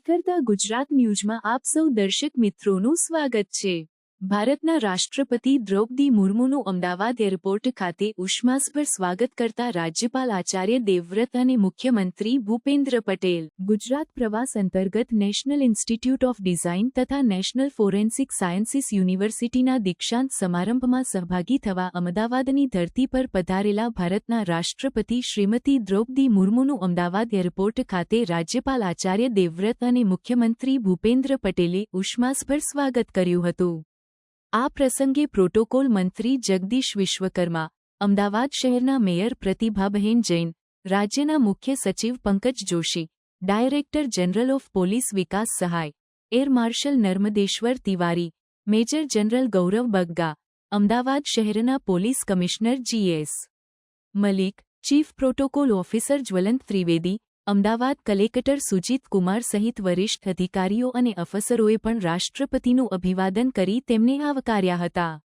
કરતા ગુજરાત ન્યૂઝમાં આપ સૌ દર્શક મિત્રોનું સ્વાગત છે. ભારતના રાષ્ટ્રપતિ દ્રૌપદી મુર્મુનું અમદાવાદ એરપોર્ટ ખાતે ઉષ્માસભર સ્વાગત કરતા રાજ્યપાલ આચાર્ય દેવવ્રત અને મુખ્યમંત્રી ભૂપેન્દ્ર પટેલ, ગુજરાત પ્રવાસ અંતર્ગત નેશનલ ઇન્સ્ટિટ્યૂટ ઓફ ડિઝાઇન તથા નેશનલ ફોરેન્સિક સાયન્સીસ યુનિવર્સિટીના દીક્ષાંત સમારંભમાં સહભાગી થવા અમદાવાદની ધરતી પર પધારેલા ભારતના રાષ્ટ્રપતિ શ્રીમતી દ્રૌપદી મુર્મુનું અમદાવાદ એરપોર્ટ ખાતે રાજ્યપાલ આચાર્ય દેવવ્રત અને મુખ્યમંત્રી ભૂપેન્દ્ર પટેલે ઉષ્માસભર સ્વાગત કર્યું હતું. આ પ્રસંગે પ્રોટોકોલ મંત્રી જગદીશ વિશ્વકર્મા, અમદાવાદ શહેરના મેયર પ્રતિભાબહેન જૈન, રાજ્યના મુખ્ય સચિવ Pankaj Joshi, director general of police Vikas Sahay, air marshal Narmadeshwar Tiwari, major general Gaurav Bagga, Ahmedabad શહેરના police commissioner GS Malik, chief protocol officer Jwalant Trivedi Ahmedabad collector Sujit Kumar સહિત વરિષ્ઠ અધિકારીઓ અને અફસરોએ પણ રાષ્ટ્રપતિનું અભિવાદન કરી તેમને આવકાર્યા હતા.